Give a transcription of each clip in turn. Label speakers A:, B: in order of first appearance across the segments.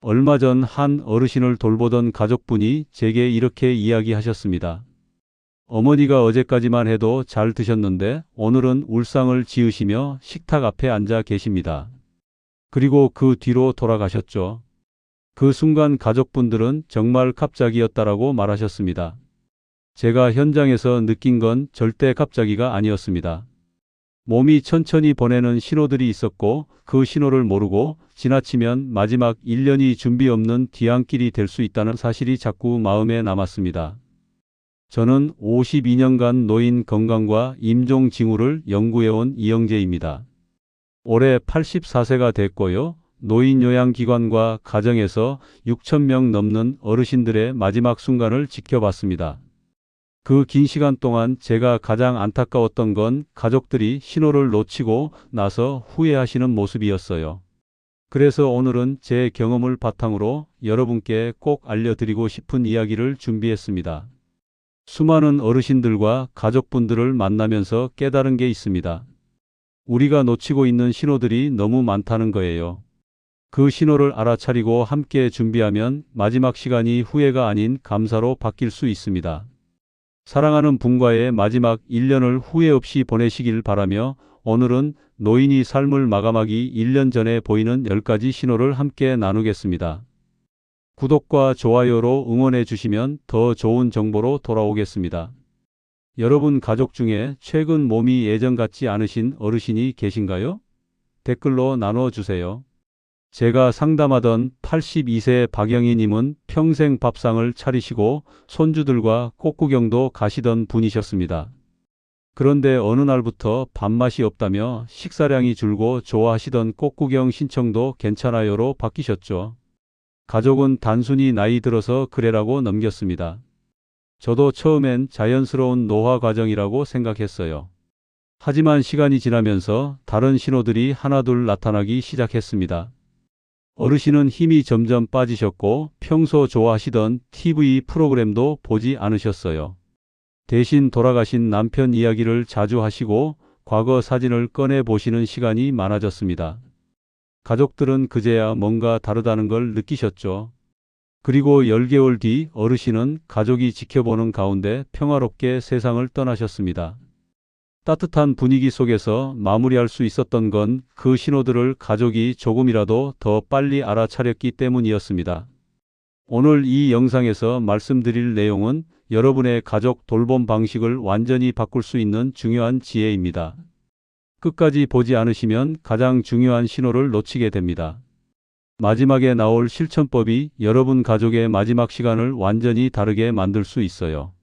A: 얼마 전 한 어르신을 돌보던 가족분이 제게 이렇게 이야기하셨습니다. 어머니가 어제까지만 해도 잘 드셨는데 오늘은 울상을 지으시며 식탁 앞에 앉아 계십니다. 그리고 그 뒤로 돌아가셨죠. 그 순간 가족분들은 정말 갑자기였다라고 말하셨습니다. 제가 현장에서 느낀 건 절대 갑자기가 아니었습니다. 몸이 천천히 보내는 신호들이 있었고 그 신호를 모르고 지나치면 마지막 1년이 준비 없는 뒤안길이 될 수 있다는 사실이 자꾸 마음에 남았습니다. 저는 52년간 노인 건강과 임종 징후를 연구해온 이영재입니다. 올해 84세가 됐고요. 노인 요양기관과 가정에서 6천명 넘는 어르신들의 마지막 순간을 지켜봤습니다. 그 긴 시간 동안 제가 가장 안타까웠던 건 가족들이 신호를 놓치고 나서 후회하시는 모습이었어요. 그래서 오늘은 제 경험을 바탕으로 여러분께 꼭 알려드리고 싶은 이야기를 준비했습니다. 수많은 어르신들과 가족분들을 만나면서 깨달은 게 있습니다. 우리가 놓치고 있는 신호들이 너무 많다는 거예요. 그 신호를 알아차리고 함께 준비하면 마지막 시간이 후회가 아닌 감사로 바뀔 수 있습니다. 사랑하는 분과의 마지막 1년을 후회 없이 보내시길 바라며 오늘은 노인이 삶을 마감하기 1년 전에 보이는 10가지 신호를 함께 나누겠습니다. 구독과 좋아요로 응원해 주시면 더 좋은 정보로 돌아오겠습니다. 여러분 가족 중에 최근 몸이 예전 같지 않으신 어르신이 계신가요? 댓글로 나눠주세요. 제가 상담하던 82세 박영희님은 평생 밥상을 차리시고 손주들과 꽃구경도 가시던 분이셨습니다. 그런데 어느 날부터 밥맛이 없다며 식사량이 줄고 좋아하시던 꽃구경 신청도 괜찮아요로 바뀌셨죠. 가족은 단순히 나이 들어서 그래라고 넘겼습니다. 저도 처음엔 자연스러운 노화 과정이라고 생각했어요. 하지만 시간이 지나면서 다른 신호들이 하나둘 나타나기 시작했습니다. 어르신은 힘이 점점 빠지셨고 평소 좋아하시던 TV 프로그램도 보지 않으셨어요. 대신 돌아가신 남편 이야기를 자주 하시고 과거 사진을 꺼내 보시는 시간이 많아졌습니다. 가족들은 그제야 뭔가 다르다는 걸 느끼셨죠. 그리고 10개월 뒤 어르신은 가족이 지켜보는 가운데 평화롭게 세상을 떠나셨습니다. 따뜻한 분위기 속에서 마무리할 수 있었던 건 그 신호들을 가족이 조금이라도 더 빨리 알아차렸기 때문이었습니다. 오늘 이 영상에서 말씀드릴 내용은 여러분의 가족 돌봄 방식을 완전히 바꿀 수 있는 중요한 지혜입니다. 끝까지 보지 않으시면 가장 중요한 신호를 놓치게 됩니다. 마지막에 나올 실천법이 여러분 가족의 마지막 시간을 완전히 다르게 만들 수 있어요.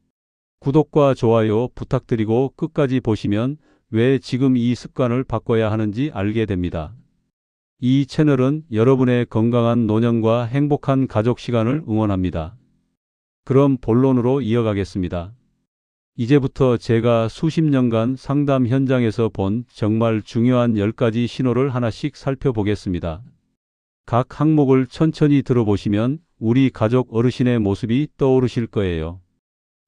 A: 구독과 좋아요 부탁드리고 끝까지 보시면 왜 지금 이 습관을 바꿔야 하는지 알게 됩니다. 이 채널은 여러분의 건강한 노년과 행복한 가족 시간을 응원합니다. 그럼 본론으로 이어가겠습니다. 이제부터 제가 수십 년간 상담 현장에서 본 정말 중요한 10가지 신호를 하나씩 살펴보겠습니다. 각 항목을 천천히 들어보시면 우리 가족 어르신의 모습이 떠오르실 거예요.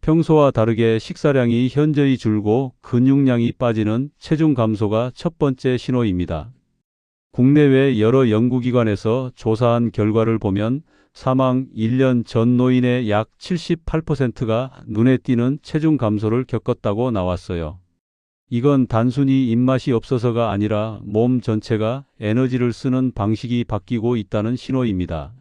A: 평소와 다르게 식사량이 현저히 줄고 근육량이 빠지는 체중 감소가 첫 번째 신호입니다. 국내외 여러 연구기관에서 조사한 결과를 보면 사망 1년 전 노인의 약 78%가 눈에 띄는 체중 감소를 겪었다고 나왔어요. 이건 단순히 입맛이 없어서가 아니라 몸 전체가 에너지를 쓰는 방식이 바뀌고 있다는 신호입니다.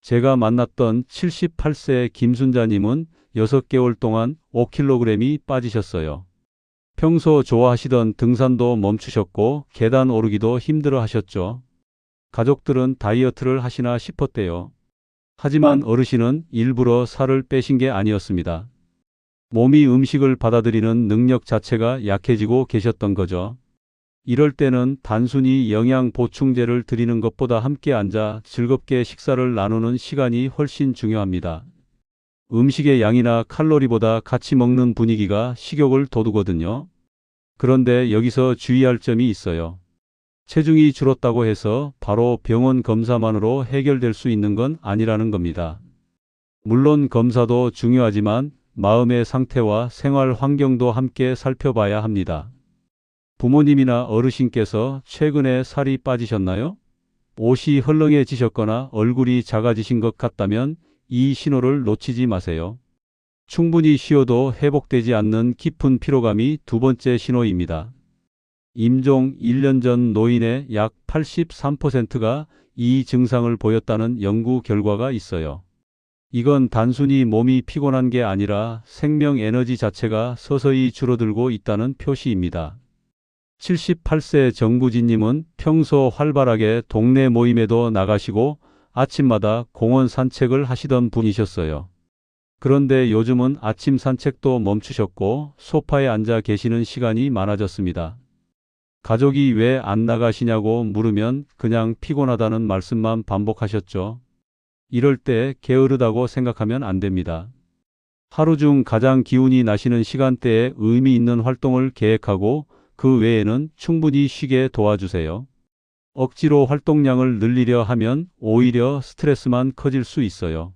A: 제가 만났던 78세 김순자님은 6개월 동안 5kg이 빠지셨어요. 평소 좋아하시던 등산도 멈추셨고 계단 오르기도 힘들어 하셨죠. 가족들은 다이어트를 하시나 싶었대요. 하지만 어르신은 일부러 살을 빼신 게 아니었습니다. 몸이 음식을 받아들이는 능력 자체가 약해지고 계셨던 거죠. 이럴 때는 단순히 영양 보충제를 드리는 것보다 함께 앉아 즐겁게 식사를 나누는 시간이 훨씬 중요합니다. 음식의 양이나 칼로리보다 같이 먹는 분위기가 식욕을 돋우거든요. 그런데 여기서 주의할 점이 있어요. 체중이 줄었다고 해서 바로 병원 검사만으로 해결될 수 있는 건 아니라는 겁니다. 물론 검사도 중요하지만 마음의 상태와 생활 환경도 함께 살펴봐야 합니다. 부모님이나 어르신께서 최근에 살이 빠지셨나요? 옷이 헐렁해지셨거나 얼굴이 작아지신 것 같다면 이 신호를 놓치지 마세요. 충분히 쉬어도 회복되지 않는 깊은 피로감이 두 번째 신호입니다. 임종 1년 전 노인의 약 83%가 이 증상을 보였다는 연구 결과가 있어요. 이건 단순히 몸이 피곤한 게 아니라 생명 에너지 자체가 서서히 줄어들고 있다는 표시입니다. 78세 정부진님은 평소 활발하게 동네 모임에도 나가시고 아침마다 공원 산책을 하시던 분이셨어요. 그런데 요즘은 아침 산책도 멈추셨고 소파에 앉아 계시는 시간이 많아졌습니다. 가족이 왜 안 나가시냐고 물으면 그냥 피곤하다는 말씀만 반복하셨죠. 이럴 때 게으르다고 생각하면 안 됩니다. 하루 중 가장 기운이 나시는 시간대에 의미 있는 활동을 계획하고 그 외에는 충분히 쉬게 도와주세요. 억지로 활동량을 늘리려 하면 오히려 스트레스만 커질 수 있어요.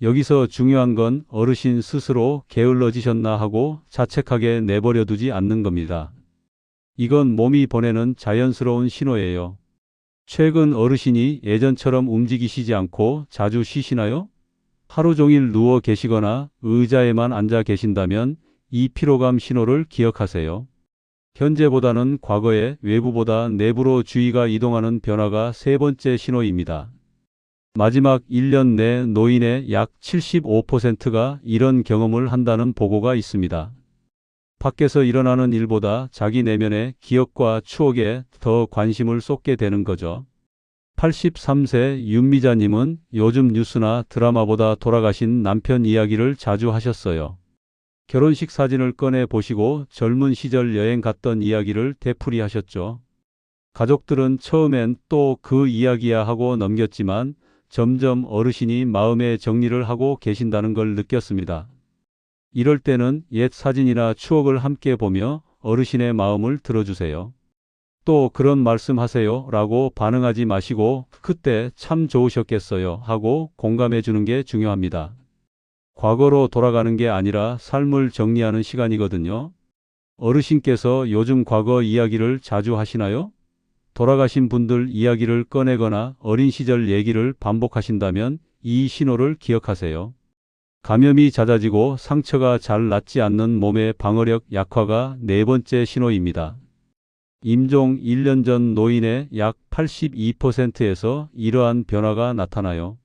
A: 여기서 중요한 건 어르신 스스로 게을러지셨나 하고 자책하게 내버려 두지 않는 겁니다. 이건 몸이 보내는 자연스러운 신호예요. 최근 어르신이 예전처럼 움직이시지 않고 자주 쉬시나요? 하루 종일 누워 계시거나 의자에만 앉아 계신다면 이 피로감 신호를 기억하세요. 현재보다는 과거에 외부보다 내부로 주의가 이동하는 변화가 세 번째 신호입니다. 마지막 1년 내 노인의 약 75%가 이런 경험을 한다는 보고가 있습니다. 밖에서 일어나는 일보다 자기 내면의 기억과 추억에 더 관심을 쏟게 되는 거죠. 83세 윤미자님은 요즘 뉴스나 드라마보다 돌아가신 남편 이야기를 자주 하셨어요. 결혼식 사진을 꺼내 보시고 젊은 시절 여행 갔던 이야기를 되풀이 하셨죠. 가족들은 처음엔 또 그 이야기야 하고 넘겼지만 점점 어르신이 마음의 정리를 하고 계신다는 걸 느꼈습니다. 이럴 때는 옛 사진이나 추억을 함께 보며 어르신의 마음을 들어주세요. 또 그런 말씀 하세요 라고 반응하지 마시고 그때 참 좋으셨겠어요 하고 공감해 주는 게 중요합니다. 과거로 돌아가는 게 아니라 삶을 정리하는 시간이거든요. 어르신께서 요즘 과거 이야기를 자주 하시나요? 돌아가신 분들 이야기를 꺼내거나 어린 시절 얘기를 반복하신다면 이 신호를 기억하세요. 감염이 잦아지고 상처가 잘 낫지 않는 몸의 방어력 약화가 네 번째 신호입니다. 임종 1년 전 노인의 약 82%에서 이러한 변화가 나타나요.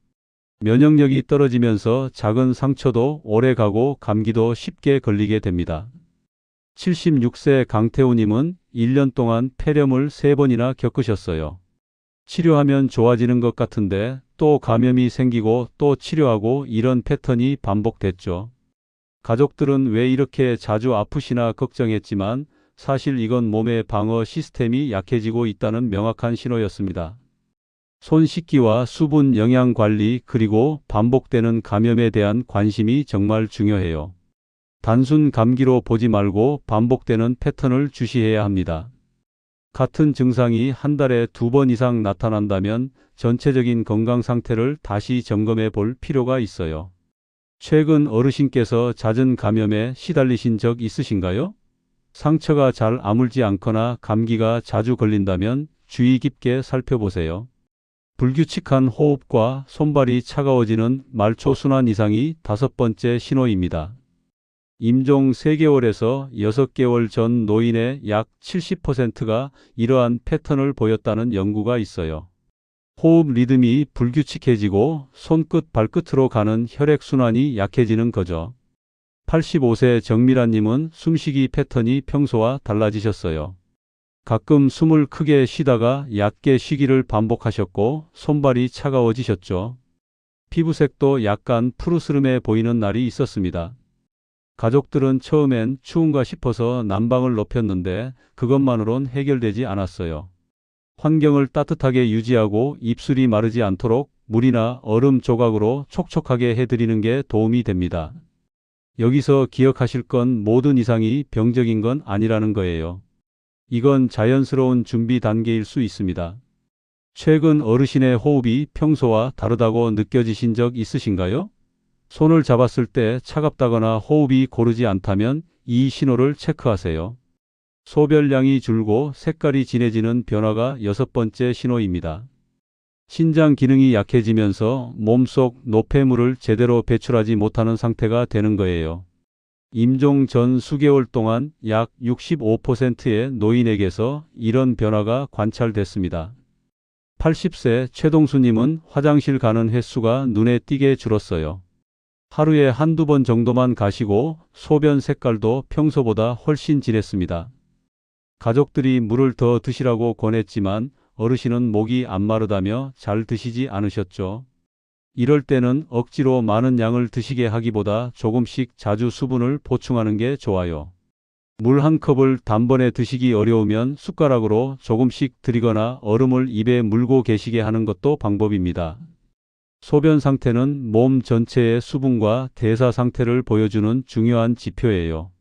A: 면역력이 떨어지면서 작은 상처도 오래 가고 감기도 쉽게 걸리게 됩니다. 76세 강태우님은 1년 동안 폐렴을 3번이나 겪으셨어요. 치료하면 좋아지는 것 같은데 또 감염이 생기고 또 치료하고 이런 패턴이 반복됐죠. 가족들은 왜 이렇게 자주 아프시나 걱정했지만 사실 이건 몸의 방어 시스템이 약해지고 있다는 명확한 신호였습니다. 손 씻기와 수분 영양 관리 그리고 반복되는 감염에 대한 관심이 정말 중요해요. 단순 감기로 보지 말고 반복되는 패턴을 주시해야 합니다. 같은 증상이 한 달에 두 번 이상 나타난다면 전체적인 건강 상태를 다시 점검해 볼 필요가 있어요. 최근 어르신께서 잦은 감염에 시달리신 적 있으신가요? 상처가 잘 아물지 않거나 감기가 자주 걸린다면 주의 깊게 살펴보세요. 불규칙한 호흡과 손발이 차가워지는 말초 순환 이상이 다섯 번째 신호입니다. 임종 3개월에서 6개월 전 노인의 약 70%가 이러한 패턴을 보였다는 연구가 있어요. 호흡 리듬이 불규칙해지고 손끝 발끝으로 가는 혈액순환이 약해지는 거죠. 85세 정미라님은 숨쉬기 패턴이 평소와 달라지셨어요. 가끔 숨을 크게 쉬다가 얕게 쉬기를 반복하셨고 손발이 차가워지셨죠. 피부색도 약간 푸르스름해 보이는 날이 있었습니다. 가족들은 처음엔 추운가 싶어서 난방을 높였는데 그것만으론 해결되지 않았어요. 환경을 따뜻하게 유지하고 입술이 마르지 않도록 물이나 얼음 조각으로 촉촉하게 해드리는 게 도움이 됩니다. 여기서 기억하실 건 모든 이상이 병적인 건 아니라는 거예요. 이건 자연스러운 준비 단계일 수 있습니다. 최근 어르신의 호흡이 평소와 다르다고 느껴지신 적 있으신가요? 손을 잡았을 때 차갑다거나 호흡이 고르지 않다면 이 신호를 체크하세요. 소별량이 줄고 색깔이 진해지는 변화가 여섯 번째 신호입니다. 신장 기능이 약해지면서 몸속 노폐물을 제대로 배출하지 못하는 상태가 되는 거예요. 임종 전 수개월 동안 약 65%의 노인에게서 이런 변화가 관찰됐습니다. 80세 최동수님은 화장실 가는 횟수가 눈에 띄게 줄었어요. 하루에 한두 번 정도만 가시고 소변 색깔도 평소보다 훨씬 진했습니다. 가족들이 물을 더 드시라고 권했지만 어르신은 목이 안 마르다며 잘 드시지 않으셨죠. 이럴 때는 억지로 많은 양을 드시게 하기보다 조금씩 자주 수분을 보충하는 게 좋아요. 물 한 컵을 단번에 드시기 어려우면 숟가락으로 조금씩 드리거나 얼음을 입에 물고 계시게 하는 것도 방법입니다. 소변 상태는 몸 전체의 수분과 대사 상태를 보여주는 중요한 지표예요.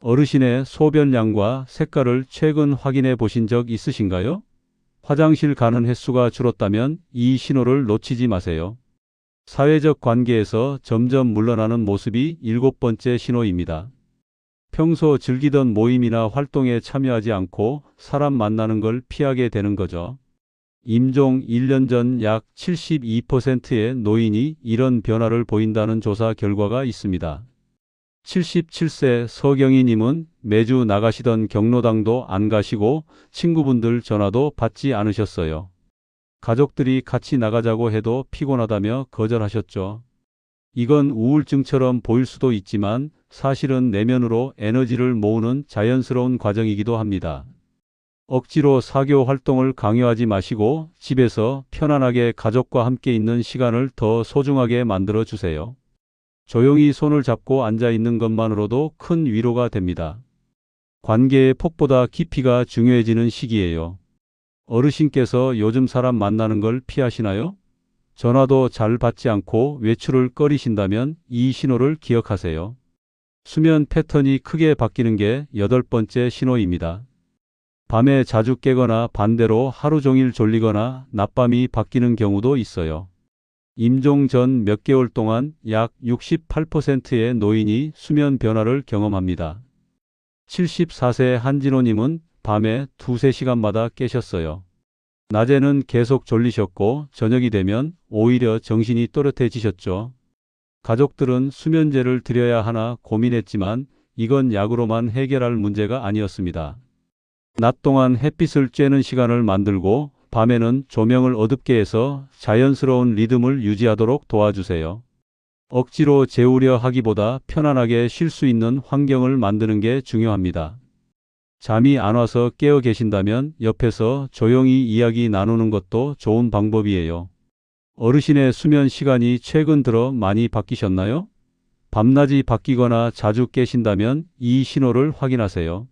A: 어르신의 소변량과 색깔을 최근 확인해 보신 적 있으신가요? 화장실 가는 횟수가 줄었다면 이 신호를 놓치지 마세요. 사회적 관계에서 점점 물러나는 모습이 일곱 번째 신호입니다. 평소 즐기던 모임이나 활동에 참여하지 않고 사람 만나는 걸 피하게 되는 거죠. 임종 1년 전 약 72%의 노인이 이런 변화를 보인다는 조사 결과가 있습니다. 77세 서경희님은 매주 나가시던 경로당도 안 가시고 친구분들 전화도 받지 않으셨어요. 가족들이 같이 나가자고 해도 피곤하다며 거절하셨죠. 이건 우울증처럼 보일 수도 있지만 사실은 내면으로 에너지를 모으는 자연스러운 과정이기도 합니다. 억지로 사교 활동을 강요하지 마시고 집에서 편안하게 가족과 함께 있는 시간을 더 소중하게 만들어 주세요. 조용히 손을 잡고 앉아 있는 것만으로도 큰 위로가 됩니다. 관계의 폭보다 깊이가 중요해지는 시기예요. 어르신께서 요즘 사람 만나는 걸 피하시나요? 전화도 잘 받지 않고 외출을 꺼리신다면 이 신호를 기억하세요. 수면 패턴이 크게 바뀌는 게 여덟 번째 신호입니다. 밤에 자주 깨거나 반대로 하루 종일 졸리거나 낮밤이 바뀌는 경우도 있어요. 임종 전 몇 개월 동안 약 68%의 노인이 수면 변화를 경험합니다. 74세 한진호님은 밤에 두세 시간마다 깨셨어요. 낮에는 계속 졸리셨고 저녁이 되면 오히려 정신이 또렷해지셨죠. 가족들은 수면제를 드려야 하나 고민했지만 이건 약으로만 해결할 문제가 아니었습니다. 낮 동안 햇빛을 쬐는 시간을 만들고 밤에는 조명을 어둡게 해서 자연스러운 리듬을 유지하도록 도와주세요. 억지로 재우려 하기보다 편안하게 쉴 수 있는 환경을 만드는 게 중요합니다. 잠이 안 와서 깨어 계신다면 옆에서 조용히 이야기 나누는 것도 좋은 방법이에요. 어르신의 수면 시간이 최근 들어 많이 바뀌셨나요? 밤낮이 바뀌거나 자주 깨신다면 이 신호를 확인하세요.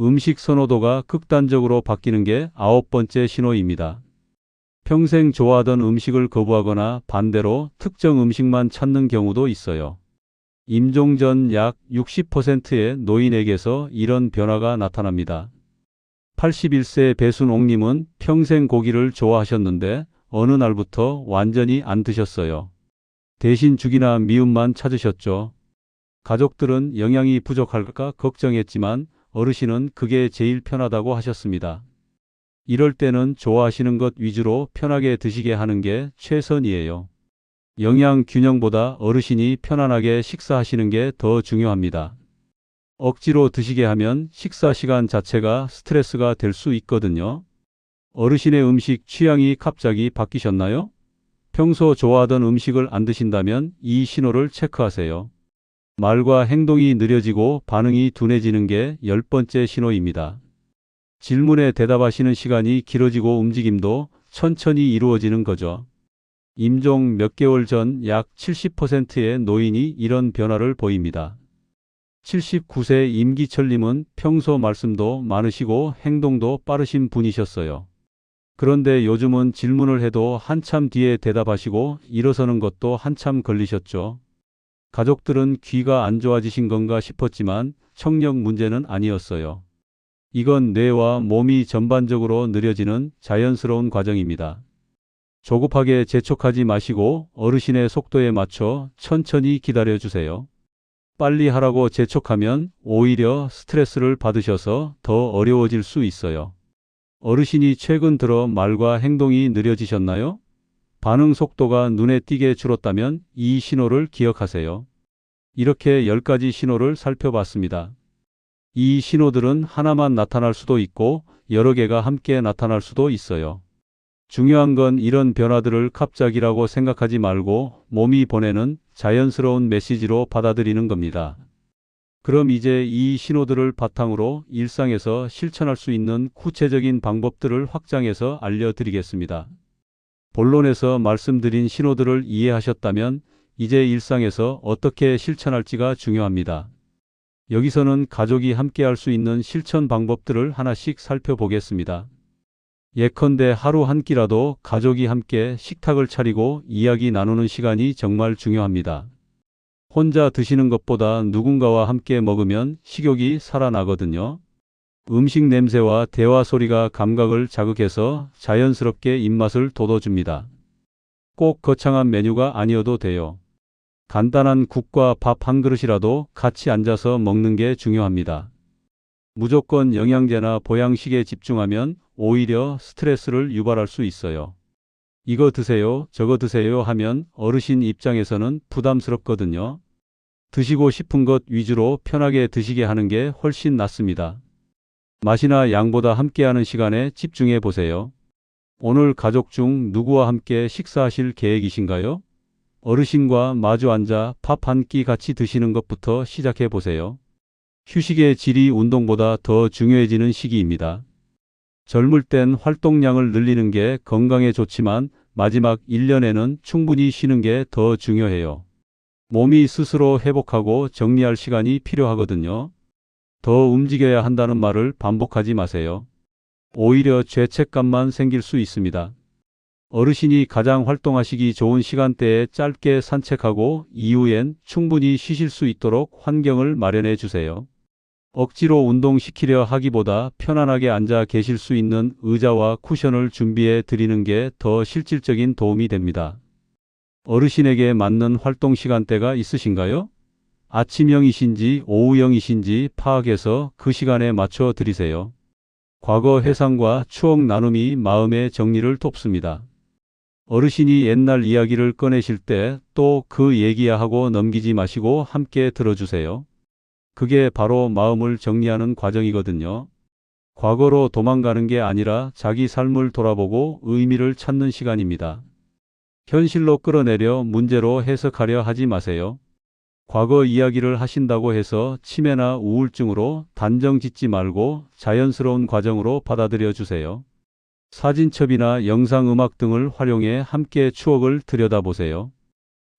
A: 음식 선호도가 극단적으로 바뀌는 게 아홉 번째 신호입니다. 평생 좋아하던 음식을 거부하거나 반대로 특정 음식만 찾는 경우도 있어요. 임종 전 약 60%의 노인에게서 이런 변화가 나타납니다. 81세 배순옥님은 평생 고기를 좋아하셨는데 어느 날부터 완전히 안 드셨어요. 대신 죽이나 미움만 찾으셨죠. 가족들은 영양이 부족할까 걱정했지만 어르신은 그게 제일 편하다고 하셨습니다. 이럴 때는 좋아하시는 것 위주로 편하게 드시게 하는 게 최선이에요. 영양 균형보다 어르신이 편안하게 식사하시는 게 더 중요합니다. 억지로 드시게 하면 식사 시간 자체가 스트레스가 될 수 있거든요. 어르신의 음식 취향이 갑자기 바뀌셨나요? 평소 좋아하던 음식을 안 드신다면 이 신호를 체크하세요. 말과 행동이 느려지고 반응이 둔해지는 게 열 번째 신호입니다. 질문에 대답하시는 시간이 길어지고 움직임도 천천히 이루어지는 거죠. 임종 몇 개월 전 약 70%의 노인이 이런 변화를 보입니다. 79세 임기철님은 평소 말씀도 많으시고 행동도 빠르신 분이셨어요. 그런데 요즘은 질문을 해도 한참 뒤에 대답하시고 일어서는 것도 한참 걸리셨죠. 가족들은 귀가 안 좋아지신 건가 싶었지만 청력 문제는 아니었어요. 이건 뇌와 몸이 전반적으로 느려지는 자연스러운 과정입니다. 조급하게 재촉하지 마시고 어르신의 속도에 맞춰 천천히 기다려 주세요. 빨리 하라고 재촉하면 오히려 스트레스를 받으셔서 더 어려워질 수 있어요. 어르신이 최근 들어 말과 행동이 느려지셨나요? 반응 속도가 눈에 띄게 줄었다면 이 신호를 기억하세요. 이렇게 10가지 신호를 살펴봤습니다. 이 신호들은 하나만 나타날 수도 있고 여러 개가 함께 나타날 수도 있어요. 중요한 건 이런 변화들을 갑작이라고 생각하지 말고 몸이 보내는 자연스러운 메시지로 받아들이는 겁니다. 그럼 이제 이 신호들을 바탕으로 일상에서 실천할 수 있는 구체적인 방법들을 확장해서 알려드리겠습니다. 본론에서 말씀드린 신호들을 이해하셨다면 이제 일상에서 어떻게 실천할지가 중요합니다. 여기서는 가족이 함께 할 수 있는 실천 방법들을 하나씩 살펴보겠습니다. 예컨대 하루 한 끼라도 가족이 함께 식탁을 차리고 이야기 나누는 시간이 정말 중요합니다. 혼자 드시는 것보다 누군가와 함께 먹으면 식욕이 살아나거든요. 음식 냄새와 대화 소리가 감각을 자극해서 자연스럽게 입맛을 돋워줍니다. 꼭 거창한 메뉴가 아니어도 돼요. 간단한 국과 밥 한 그릇이라도 같이 앉아서 먹는 게 중요합니다. 무조건 영양제나 보양식에 집중하면 오히려 스트레스를 유발할 수 있어요. 이거 드세요, 저거 드세요 하면 어르신 입장에서는 부담스럽거든요. 드시고 싶은 것 위주로 편하게 드시게 하는 게 훨씬 낫습니다. 맛이나 양보다 함께하는 시간에 집중해 보세요. 오늘 가족 중 누구와 함께 식사하실 계획이신가요? 어르신과 마주 앉아 밥 한 끼 같이 드시는 것부터 시작해 보세요. 휴식의 질이 운동보다 더 중요해지는 시기입니다. 젊을 땐 활동량을 늘리는 게 건강에 좋지만 마지막 1년에는 충분히 쉬는 게 더 중요해요. 몸이 스스로 회복하고 정리할 시간이 필요하거든요. 더 움직여야 한다는 말을 반복하지 마세요. 오히려 죄책감만 생길 수 있습니다. 어르신이 가장 활동하시기 좋은 시간대에 짧게 산책하고 이후엔 충분히 쉬실 수 있도록 환경을 마련해 주세요. 억지로 운동시키려 하기보다 편안하게 앉아 계실 수 있는 의자와 쿠션을 준비해 드리는 게 더 실질적인 도움이 됩니다. 어르신에게 맞는 활동 시간대가 있으신가요? 아침형이신지 오후형이신지 파악해서 그 시간에 맞춰 드리세요. 과거 회상과 추억 나눔이 마음의 정리를 돕습니다. 어르신이 옛날 이야기를 꺼내실 때 또 그 얘기야 하고 넘기지 마시고 함께 들어주세요. 그게 바로 마음을 정리하는 과정이거든요. 과거로 도망가는 게 아니라 자기 삶을 돌아보고 의미를 찾는 시간입니다. 현실로 끌어내려 문제로 해석하려 하지 마세요. 과거 이야기를 하신다고 해서 치매나 우울증으로 단정 짓지 말고 자연스러운 과정으로 받아들여 주세요. 사진첩이나 영상음악 등을 활용해 함께 추억을 들여다보세요.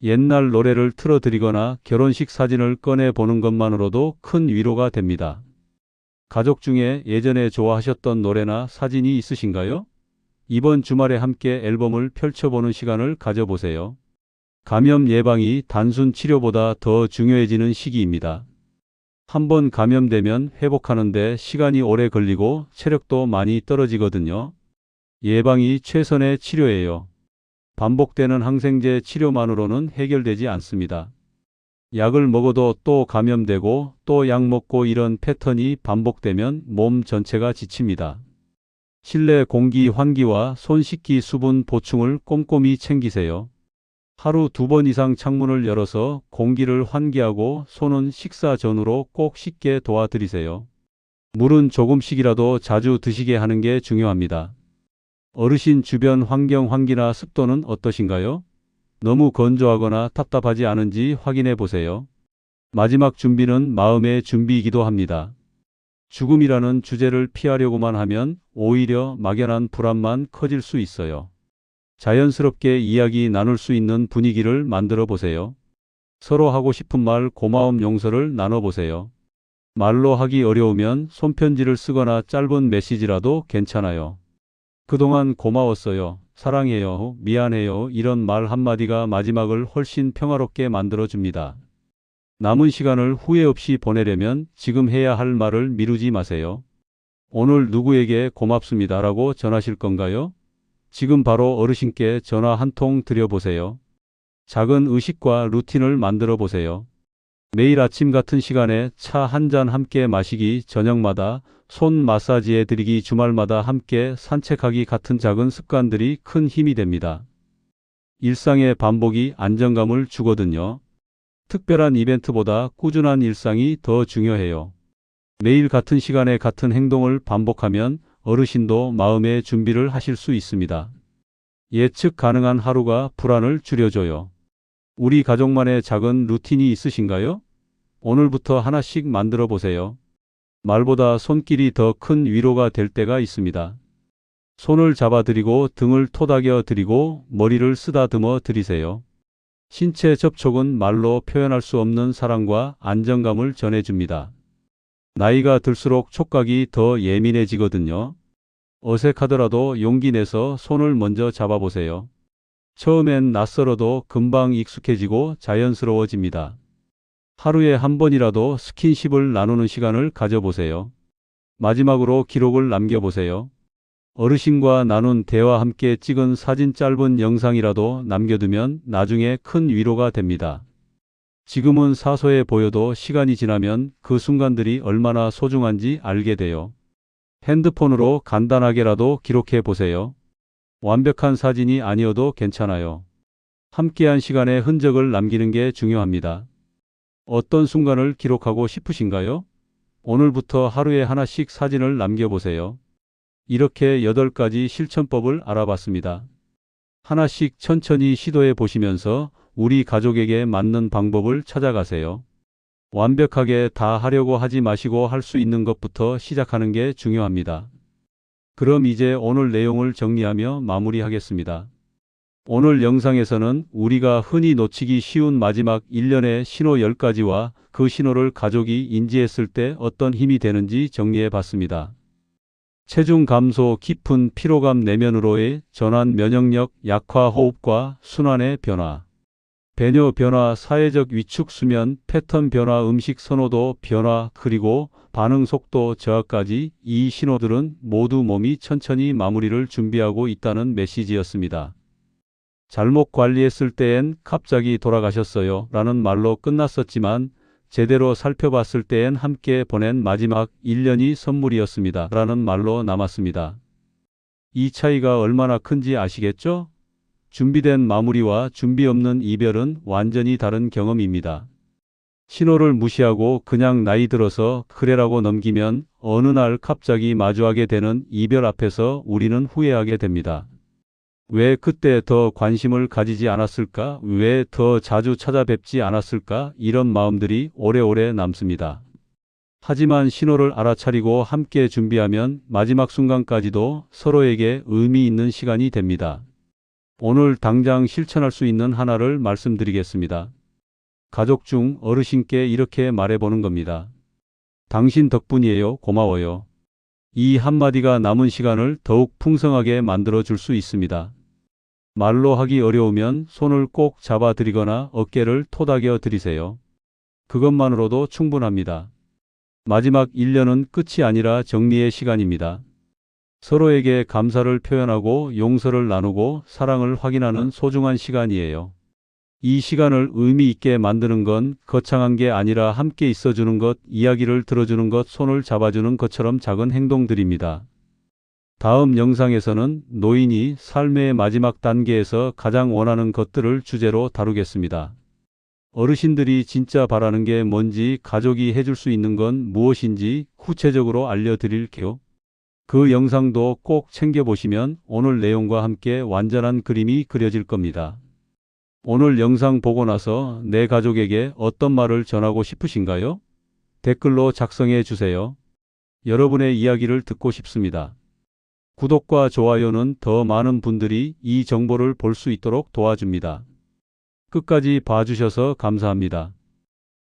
A: 옛날 노래를 틀어드리거나 결혼식 사진을 꺼내 보는 것만으로도 큰 위로가 됩니다. 가족 중에 예전에 좋아하셨던 노래나 사진이 있으신가요? 이번 주말에 함께 앨범을 펼쳐보는 시간을 가져보세요. 감염 예방이 단순 치료보다 더 중요해지는 시기입니다. 한번 감염되면 회복하는데 시간이 오래 걸리고 체력도 많이 떨어지거든요. 예방이 최선의 치료예요. 반복되는 항생제 치료만으로는 해결되지 않습니다. 약을 먹어도 또 감염되고 또 약 먹고 이런 패턴이 반복되면 몸 전체가 지칩니다. 실내 공기 환기와 손 씻기 수분 보충을 꼼꼼히 챙기세요. 하루 두 번 이상 창문을 열어서 공기를 환기하고 손은 식사 전후로 꼭 씻게 도와드리세요. 물은 조금씩이라도 자주 드시게 하는 게 중요합니다. 어르신 주변 환경 환기나 습도는 어떠신가요? 너무 건조하거나 답답하지 않은지 확인해 보세요. 마지막 준비는 마음의 준비이기도 합니다. 죽음이라는 주제를 피하려고만 하면 오히려 막연한 불안만 커질 수 있어요. 자연스럽게 이야기 나눌 수 있는 분위기를 만들어 보세요. 서로 하고 싶은 말 고마움 용서를 나눠보세요. 말로 하기 어려우면 손편지를 쓰거나 짧은 메시지라도 괜찮아요. 그동안 고마웠어요. 사랑해요. 미안해요. 이런 말 한마디가 마지막을 훨씬 평화롭게 만들어줍니다. 남은 시간을 후회 없이 보내려면 지금 해야 할 말을 미루지 마세요. 오늘 누구에게 고맙습니다 라고 전하실 건가요? 지금 바로 어르신께 전화 한 통 드려보세요. 작은 의식과 루틴을 만들어 보세요. 매일 아침 같은 시간에 차 한 잔 함께 마시기, 저녁마다 손 마사지 해 드리기, 주말마다 함께 산책하기 같은 작은 습관들이 큰 힘이 됩니다. 일상의 반복이 안정감을 주거든요. 특별한 이벤트보다 꾸준한 일상이 더 중요해요. 매일 같은 시간에 같은 행동을 반복하면 어르신도 마음의 준비를 하실 수 있습니다. 예측 가능한 하루가 불안을 줄여줘요. 우리 가족만의 작은 루틴이 있으신가요? 오늘부터 하나씩 만들어 보세요. 말보다 손길이 더 큰 위로가 될 때가 있습니다. 손을 잡아드리고 등을 토닥여 드리고 머리를 쓰다듬어 드리세요. 신체 접촉은 말로 표현할 수 없는 사랑과 안정감을 전해줍니다. 나이가 들수록 촉각이 더 예민해지거든요. 어색하더라도 용기 내서 손을 먼저 잡아보세요. 처음엔 낯설어도 금방 익숙해지고 자연스러워집니다. 하루에 한 번이라도 스킨십을 나누는 시간을 가져보세요. 마지막으로 기록을 남겨보세요. 어르신과 나눈 대화 함께 찍은 사진 짧은 영상이라도 남겨두면 나중에 큰 위로가 됩니다. 지금은 사소해 보여도 시간이 지나면 그 순간들이 얼마나 소중한지 알게 돼요. 핸드폰으로 간단하게라도 기록해 보세요. 완벽한 사진이 아니어도 괜찮아요. 함께한 시간의 흔적을 남기는 게 중요합니다. 어떤 순간을 기록하고 싶으신가요? 오늘부터 하루에 하나씩 사진을 남겨보세요. 이렇게 8가지 실천법을 알아봤습니다. 하나씩 천천히 시도해 보시면서 우리 가족에게 맞는 방법을 찾아가세요. 완벽하게 다 하려고 하지 마시고 할 수 있는 것부터 시작하는 게 중요합니다. 그럼 이제 오늘 내용을 정리하며 마무리하겠습니다. 오늘 영상에서는 우리가 흔히 놓치기 쉬운 마지막 1년의 신호 10가지와 그 신호를 가족이 인지했을 때 어떤 힘이 되는지 정리해 봤습니다. 체중 감소, 깊은 피로감 내면으로의 전환, 면역력 약화, 호흡과 순환의 변화. 배뇨 변화, 사회적 위축, 수면, 패턴 변화, 음식 선호도 변화, 그리고 반응 속도 저하까지 이 신호들은 모두 몸이 천천히 마무리를 준비하고 있다는 메시지였습니다. 잘못 관리했을 때엔 갑자기 돌아가셨어요 라는 말로 끝났었지만 제대로 살펴봤을 때엔 함께 보낸 마지막 1년이 선물이었습니다. 라는 말로 남았습니다. 이 차이가 얼마나 큰지 아시겠죠? 준비된 마무리와 준비 없는 이별은 완전히 다른 경험입니다. 신호를 무시하고 그냥 나이 들어서 그래라고 넘기면 어느 날 갑자기 마주하게 되는 이별 앞에서 우리는 후회하게 됩니다. 왜 그때 더 관심을 가지지 않았을까? 왜 더 자주 찾아뵙지 않았을까? 이런 마음들이 오래오래 남습니다. 하지만 신호를 알아차리고 함께 준비하면 마지막 순간까지도 서로에게 의미 있는 시간이 됩니다. 오늘 당장 실천할 수 있는 하나를 말씀드리겠습니다. 가족 중 어르신께 이렇게 말해보는 겁니다. 당신 덕분이에요. 고마워요. 이 한마디가 남은 시간을 더욱 풍성하게 만들어 줄 수 있습니다. 말로 하기 어려우면 손을 꼭 잡아 드리거나 어깨를 토닥여 드리세요. 그것만으로도 충분합니다. 마지막 1년은 끝이 아니라 정리의 시간입니다. 서로에게 감사를 표현하고 용서를 나누고 사랑을 확인하는 소중한 시간이에요. 이 시간을 의미 있게 만드는 건 거창한 게 아니라 함께 있어주는 것, 이야기를 들어주는 것, 손을 잡아주는 것처럼 작은 행동들입니다. 다음 영상에서는 노인이 삶의 마지막 단계에서 가장 원하는 것들을 주제로 다루겠습니다. 어르신들이 진짜 바라는 게 뭔지 가족이 해줄 수 있는 건 무엇인지 구체적으로 알려드릴게요. 그 영상도 꼭 챙겨보시면 오늘 내용과 함께 완전한 그림이 그려질 겁니다. 오늘 영상 보고 나서 내 가족에게 어떤 말을 전하고 싶으신가요? 댓글로 작성해 주세요. 여러분의 이야기를 듣고 싶습니다. 구독과 좋아요는 더 많은 분들이 이 정보를 볼 수 있도록 도와줍니다. 끝까지 봐주셔서 감사합니다.